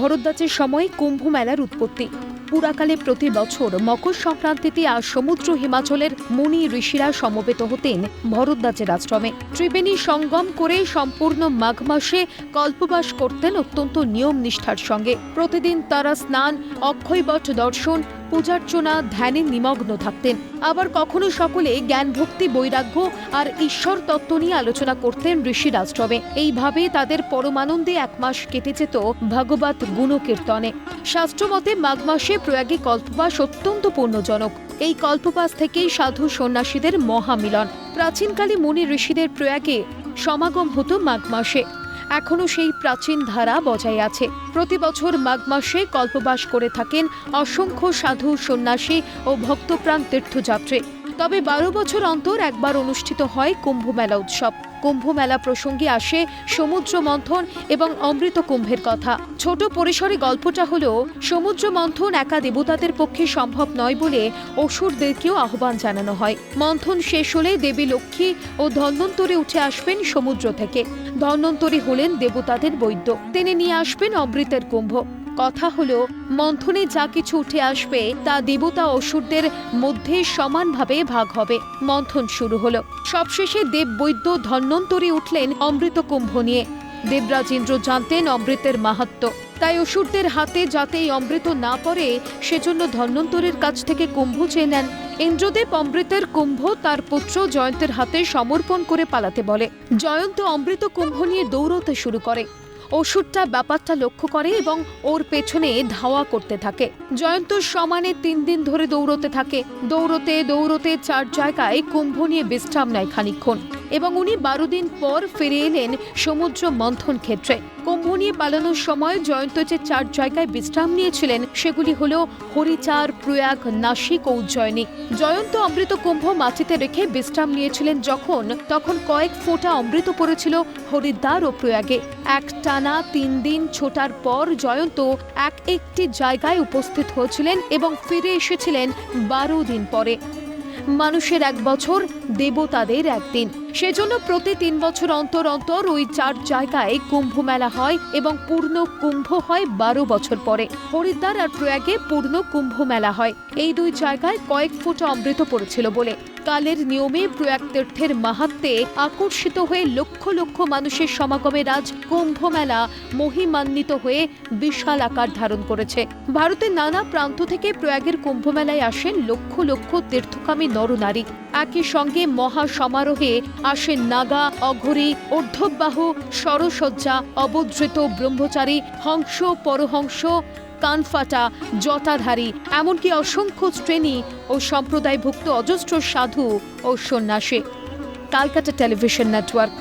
কাজের সময় কুম্ভ মেলার উৎপত্তি। পুরাকালে প্রতি বছর মকর সংক্রান্তিতে আর সমুদ্র হিমাচলের মুনি ঋষিরা সমবেত হতেন ভরদ্বাজের আশ্রমে। ত্রিবেণী সঙ্গম করে সম্পূর্ণ মাঘ মাসে কল্পবাস করতেন অত্যন্ত নিয়ম নিষ্ঠার সঙ্গে। প্রতিদিন তারা স্নান, অক্ষয়বট দর্শন পূজার্চনা, ধ্যানে নিমগ্ন থাকতেন। আবার কখনো সকলে জ্ঞান ভক্তি বৈরাগ্য আর ঈশ্বর তত্ত্ব নিয়ে আলোচনা করতেন ঋষির আশ্রমে এইভাবে তাদের পরমানন্দে এক মাস কেটে যেত ভগবত গুণকীর্তনে। শাস্ত্রমতে মাঘ মাসে প্রয়াগে কল্পবাস অত্যন্ত পূর্ণজনক এই কল্পবাস থেকেই সাধু সন্ন্যাসীদের মহামিলন। প্রাচীনকালে মুনি ঋষিদের প্রয়াগে সমাগম হতো মাঘ মাসে এখনও সেই প্রাচীন ধারা বজায় আছে। প্রতি বছর মাঘ মাসে কল্পবাস করে থাকেন অসংখ্য সাধু সন্ন্যাসী ও ভক্তপ্রাণ তীর্থযাত্রী। তবে বারো বছর অন্তর একবার অনুষ্ঠিত হয় কুম্ভ মেলা উৎসব। কুম্ভ মেলা প্রসঙ্গে আসে সমুদ্র মন্থন এবং অমৃত কুম্ভের কথা। ছোট পরিসরে গল্পটা হলো, সমুদ্র মন্থন একা দেবতাদের পক্ষে সম্ভব নয় বলে অসুরদেরকেও আহ্বান জানানো হয়। মন্থন শেষ হলে দেবী লক্ষ্মী ও ধন্বন্তরে উঠে আসবেন সমুদ্র থেকে। ধন্বন্তরী হলেন দেবতাদের বৈদ্য। তিনি নিয়ে আসবেন অমৃতের কুম্ভ। কথা হলো, মন্থনে যা কিছু উঠে আসবে তা দেবতা অসুরদের মধ্যে সমানভাবে ভাগ হবে। মন্থন শুরু হলো। সবশেষে দেব বৈদ্য ধন্বন্তরী উঠলেন অমৃত কুম্ভ নিয়ে। দেবরাজ ইন্দ্র জানতেন অমৃতের মাহাত্ম্য তাই অসুরদের হাতে যাতে এই অমৃত না পড়ে, সেজন্য ধন্বন্তরীর কাছ থেকে কুম্ভ চেয়ে নেন। ইন্দ্রদেব অমৃতের কুম্ভ তার পুত্র জয়ন্তের হাতে সমর্পণ করে পালাতে বলে। জয়ন্ত অমৃত কুম্ভ নিয়ে দৌড়তে শুরু করে। অসুরটা ব্যাপারটা লক্ষ্য করে এবং ওর পেছনে ধাওয়া করতে থাকে। জয়ন্ত সমানে তিন দিন ধরে দৌড়তে থাকে। দৌড়তে দৌড়তে চার জায়গায় কুম্ভ নিয়ে বিশ্রাম নেয় খানিক্ষণ এবং উনি বারো দিন পর ফিরে এলেন সমুদ্র মন্থন ক্ষেত্রে। কুম্ভ নিয়ে পালানোর সময় জয়ন্ত যে চার জায়গায় বিশ্রাম নিয়েছিলেন, সেগুলি হল হরিচার প্রয়াগ, নাসিক ও উজ্জয়িনী। জয়ন্ত অমৃত কুম্ভ মাটিতে রেখে বিশ্রাম নিয়েছিলেন যখন, তখন কয়েক ফোঁটা অমৃত পড়েছিল হরিদ্বার ও প্রয়াগে। এক টানা তিন দিন ছোটার পর জয়ন্ত এক একটি জায়গায় উপস্থিত হয়েছিলেন এবং ফিরে এসেছিলেন বারো দিন পরে। মানুষের এক বছর, দেবতাদের একদিন। সেজন্য প্রতি তিন বছর অন্তর অন্তর ওই চার জায়গায় কুম্ভ মেলা হয় এবং পূর্ণ কুম্ভ হয় বারো বছর পরে। হরিদ্বার আর প্রয়াগে পূর্ণ কুম্ভ মেলা হয়। এই দুই জায়গায় কয়েক ফুট অমৃত পড়েছিল বলে। কালের নিয়মে প্রয়াগ তীর্থের মাহাত্মে আকর্ষিত হয়ে লক্ষ লক্ষ মানুষের সমাগমে রাজ কুম্ভ মেলা মহিমান্বিত হয়ে বিশাল আকার ধারণ করেছে। ভারতের নানা প্রান্ত থেকে প্রয়াগের কুম্ভ মেলায় আসেন লক্ষ লক্ষ তীর্থকামী নরনারী। একই সঙ্গে মহা সমারোহে আসেন নাগা, অঘরি, ঊর্ধ্ববাহ, সরসজ্জা অবধৃত ব্রহ্মচারী, হংস, পরহংস, কানফাটা, জটাধারী, এমনকি অসংখ্য শ্রেণি ও সম্প্রদায়ভুক্ত অজস্র সাধু ও সন্ন্যাসী। Calcutta television network.